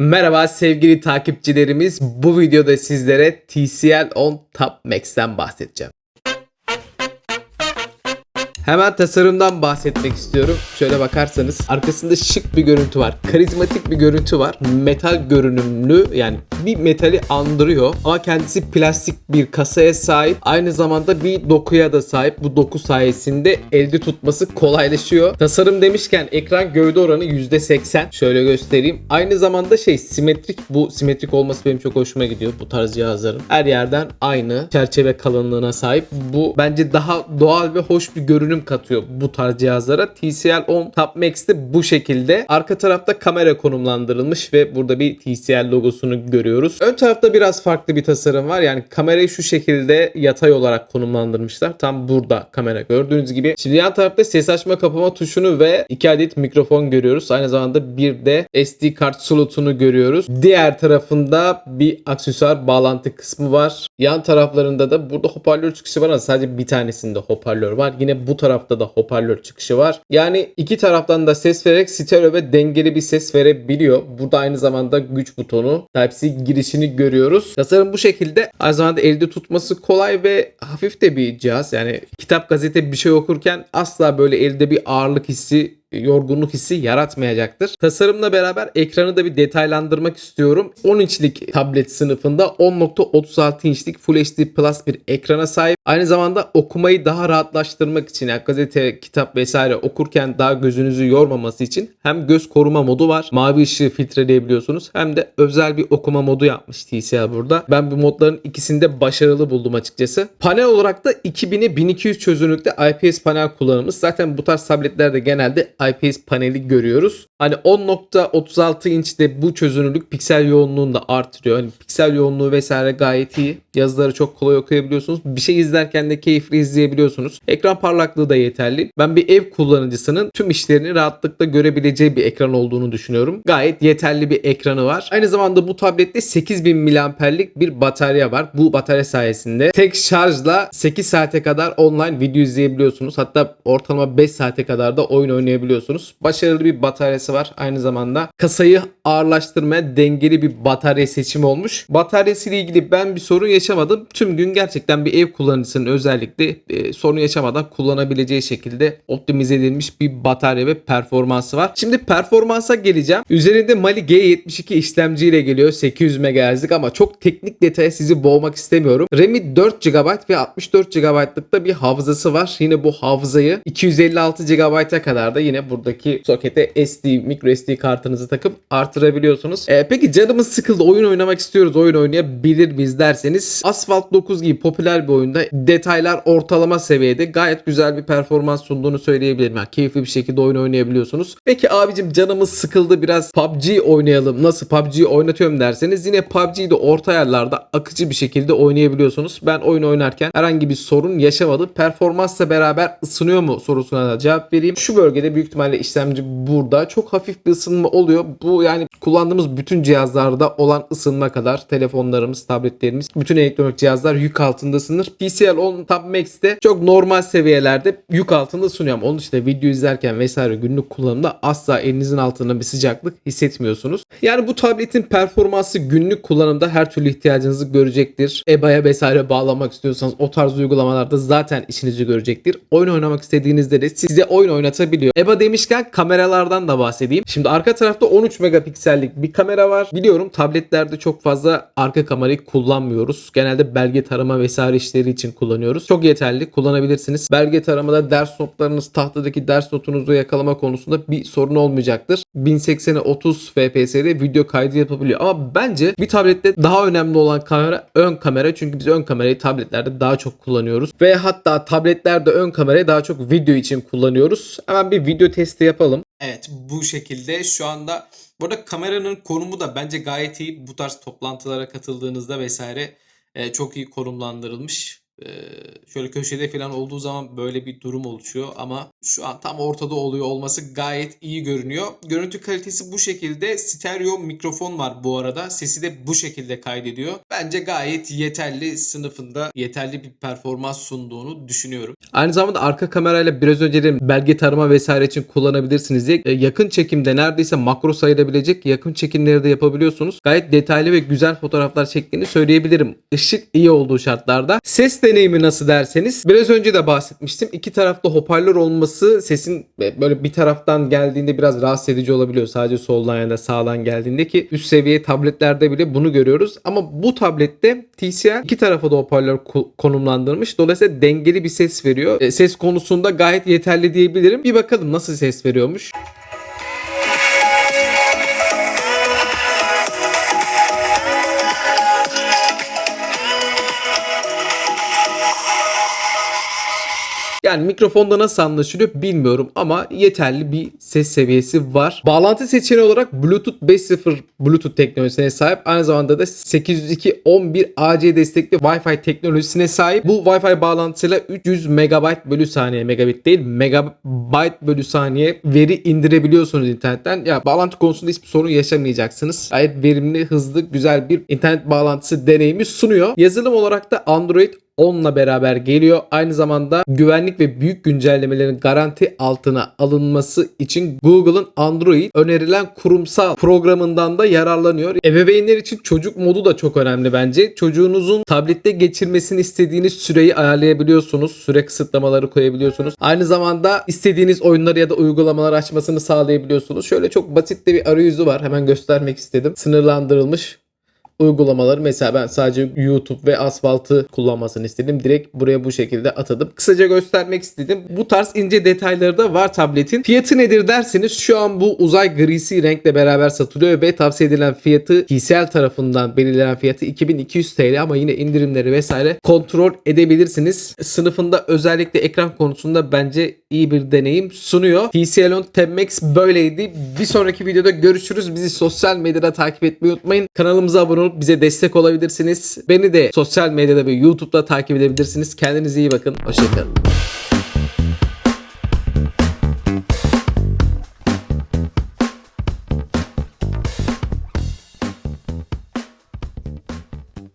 Merhaba sevgili takipçilerimiz. Bu videoda sizlere TCL 10 Top Max'ten bahsedeceğim. Hemen tasarımdan bahsetmek istiyorum. Şöyle bakarsanız arkasında şık bir görüntü var. Karizmatik bir görüntü var. Metal görünümlü yani bir metali andırıyor. Ama kendisi plastik bir kasaya sahip. Aynı zamanda bir dokuya da sahip. Bu doku sayesinde elde tutması kolaylaşıyor. Tasarım demişken ekran gövde oranı %80. Şöyle göstereyim. Aynı zamanda şey simetrik. Bu simetrik olması benim çok hoşuma gidiyor bu tarz cihazların. Her yerden aynı çerçeve kalınlığına sahip. Bu bence daha doğal ve hoş bir görünüm katıyor bu tarz cihazlara. TCL 10 Top Max'te bu şekilde. Arka tarafta kamera konumlandırılmış ve burada bir TCL logosunu görüyoruz. Ön tarafta biraz farklı bir tasarım var. Yani kamerayı şu şekilde yatay olarak konumlandırmışlar. Tam burada kamera gördüğünüz gibi. Şimdi yan tarafta ses açma kapama tuşunu ve 2 adet mikrofon görüyoruz. Aynı zamanda bir de SD kart slotunu görüyoruz. Diğer tarafında bir aksesuar bağlantı kısmı var. Yan taraflarında da burada hoparlör çıkışı var ama sadece bir tanesinde hoparlör var. Yine bu tarafta da hoparlör çıkışı var. Yani iki taraftan da ses vererek stereo ve dengeli bir ses verebiliyor. Burada aynı zamanda güç butonu Type-C girişini görüyoruz. Tasarım bu şekilde. Aynı zamanda elde tutması kolay ve hafif de bir cihaz. Yani kitap gazete bir şey okurken asla böyle elde bir ağırlık hissi yorgunluk hissi yaratmayacaktır. Tasarımla beraber ekranı da bir detaylandırmak istiyorum. 10 inçlik tablet sınıfında 10.36 inçlik Full HD Plus bir ekrana sahip. Aynı zamanda okumayı daha rahatlaştırmak için yani gazete, kitap vesaire okurken daha gözünüzü yormaması için hem göz koruma modu var. Mavi ışığı filtreleyebiliyorsunuz. Hem de özel bir okuma modu yapmış TCL burada. Ben bu modların ikisini de başarılı buldum açıkçası. Panel olarak da 2000'e 1200 çözünürlükte IPS panel kullanılmış. Zaten bu tarz tabletlerde genelde IPS paneli görüyoruz. Hani 10.36 inçte bu çözünürlük piksel yoğunluğunu da artırıyor. Hani piksel yoğunluğu vesaire gayet iyi. Yazıları çok kolay okuyabiliyorsunuz. Bir şey izlerken de keyifli izleyebiliyorsunuz. Ekran parlaklığı da yeterli. Ben bir ev kullanıcısının tüm işlerini rahatlıkla görebileceği bir ekran olduğunu düşünüyorum. Gayet yeterli bir ekranı var. Aynı zamanda bu tablette 8000 mAh'lik bir batarya var. Bu batarya sayesinde tek şarjla 8 saate kadar online video izleyebiliyorsunuz. Hatta ortalama 5 saate kadar da oyun oynayabiliyorsunuz. Başarılı bir bataryası var. Aynı zamanda kasayı ağırlaştırmaya dengeli bir batarya seçimi olmuş. Bataryası ile ilgili ben bir sorun yaşamadım. Tüm gün gerçekten bir ev kullanıcısının özellikle e, sorun yaşamadan kullanabileceği şekilde optimize edilmiş bir batarya ve performansı var. Şimdi performansa geleceğim. Üzerinde Mali G72 işlemciyle geliyor. 800 MHz'lik ama çok teknik detaya sizi boğmak istemiyorum. RAM'i 4 GB ve 64 GB'lık da bir hafızası var. Yine bu hafızayı 256 GB'a kadar da yine buradaki sokete SD, micro SD kartınızı takıp artırabiliyorsunuz. E, peki canımız sıkıldı oyun oynamak istiyoruz oyun oynayabilir miyiz derseniz Asphalt 9 gibi popüler bir oyunda detaylar ortalama seviyede gayet güzel bir performans sunduğunu söyleyebilirim. Yani keyifli bir şekilde oyun oynayabiliyorsunuz. Peki abicim canımız sıkıldı biraz PUBG oynayalım. Nasıl PUBG oynatıyorum derseniz yine PUBG'yi de orta yerlerde akıcı bir şekilde oynayabiliyorsunuz. Ben oyun oynarken herhangi bir sorun yaşamadım. Performansla beraber ısınıyor mu sorusuna da cevap vereyim. Şu bölgede büyük ihtimalle işlemci burada. Çok hafif bir ısınma oluyor. Bu yani kullandığımız bütün cihazlarda olan ısınma kadar telefonlarımız, tabletlerimiz, bütün elektronik cihazlar yük altında ısınır. TCL 10 Tab Max'te çok normal seviyelerde yük altında ısınıyor ama onun işte video izlerken vesaire günlük kullanımda asla elinizin altında bir sıcaklık hissetmiyorsunuz. Yani bu tabletin performansı günlük kullanımda her türlü ihtiyacınızı görecektir. EBA'ya vesaire bağlamak istiyorsanız o tarz uygulamalarda zaten işinizi görecektir. Oyun oynamak istediğinizde de size oyun oynatabiliyor. EBA demişken kameralardan da bahsedeyim. Şimdi arka tarafta 13 megapiksellik bir kamera var. Biliyorum tabletlerde çok fazla arka kamerayı kullanmıyoruz. Genelde belge tarama vesaire işleri için kullanıyoruz. Çok yeterli kullanabilirsiniz. Belge taramada ders notlarınız tahtadaki ders notunuzu yakalama konusunda bir sorun olmayacaktır. 1080'e 30 FPS'de video kaydı yapabiliyor. Ama bence bir tablette daha önemli olan kamera ön kamera. Çünkü biz ön kamerayı tabletlerde daha çok kullanıyoruz. Ve hatta tabletlerde ön kamerayı daha çok video için kullanıyoruz. Hemen bir video testi yapalım. Evet bu şekilde şu anda burada kameranın konumu da bence gayet iyi. Bu tarz toplantılara katıldığınızda vesaire e, çok iyi konumlandırılmış. Ee, şöyle köşede falan olduğu zaman böyle bir durum oluşuyor ama şu an tam ortada oluyor olması gayet iyi görünüyor. Görüntü kalitesi bu şekilde. Stereo mikrofon var bu arada. Sesi de bu şekilde kaydediyor. Bence gayet yeterli sınıfında yeterli bir performans sunduğunu düşünüyorum. Aynı zamanda arka kamerayla biraz önce dedim belge tarama vesaire için kullanabilirsiniz diye e, yakın çekimde neredeyse makro sayılabilecek yakın çekimleri de yapabiliyorsunuz. Gayet detaylı ve güzel fotoğraflar çektiğini söyleyebilirim. Işık iyi olduğu şartlarda. Ses deneyimi nasıl derseniz biraz önce de bahsetmiştim. İki tarafta hoparlör olması sesin e, böyle bir taraftan geldiğinde biraz rahatsız edici olabiliyor. Sadece soldan ya da sağdan geldiğinde ki üst seviye tabletlerde bile bunu görüyoruz. Ama bu tablette TCL iki tarafa da hoparlör konumlandırmış. Dolayısıyla dengeli bir ses veriyor. E, ses konusunda gayet yeterli diyebilirim. Bir bakalım nasıl ses veriyormuş. Yani mikrofonda nasıl anlaşılıyor bilmiyorum ama yeterli bir ses seviyesi var. Bağlantı seçeneği olarak Bluetooth 5.0 Bluetooth teknolojisine sahip. Aynı zamanda da 802.11 AC destekli Wi-Fi teknolojisine sahip. Bu Wi-Fi bağlantısıyla 300 MB bölü saniye, megabit değil megabyte bölü saniye veri indirebiliyorsunuz internetten. Ya bağlantı konusunda hiçbir sorun yaşamayacaksınız. Gayet verimli, hızlı, güzel bir internet bağlantısı deneyimi sunuyor. Yazılım olarak da Android 10'la beraber geliyor. Aynı zamanda güvenlik ve büyük güncellemelerin garanti altına alınması için Google'ın Android önerilen kurumsal programından da yararlanıyor. Ebeveynler için çocuk modu da çok önemli bence. Çocuğunuzun tablette geçirmesini istediğiniz süreyi ayarlayabiliyorsunuz. Süre kısıtlamaları koyabiliyorsunuz. Aynı zamanda istediğiniz oyunları ya da uygulamaları açmasını sağlayabiliyorsunuz. Şöyle çok basit de bir arayüzü var. Hemen göstermek istedim. Sınırlandırılmış uygulamaları mesela ben sadece YouTube ve Asfalt'ı kullanmasını istedim. Direkt buraya bu şekilde atadım. Kısaca göstermek istedim. Bu tarz ince detayları da var tabletin. Fiyatı nedir derseniz şu an bu uzay grisi renkle beraber satılıyor ve tavsiye edilen fiyatı TCL tarafından belirlenen fiyatı 2200 TL ama yine indirimleri vesaire kontrol edebilirsiniz. Sınıfında özellikle ekran konusunda bence iyi bir deneyim sunuyor. TCL 10 Tab Max böyleydi. Bir sonraki videoda görüşürüz. Bizi sosyal medyada takip etmeyi unutmayın. Kanalımıza abone olup bize destek olabilirsiniz. Beni de sosyal medyada ve YouTube'da takip edebilirsiniz. Kendinize iyi bakın. Hoşçakalın.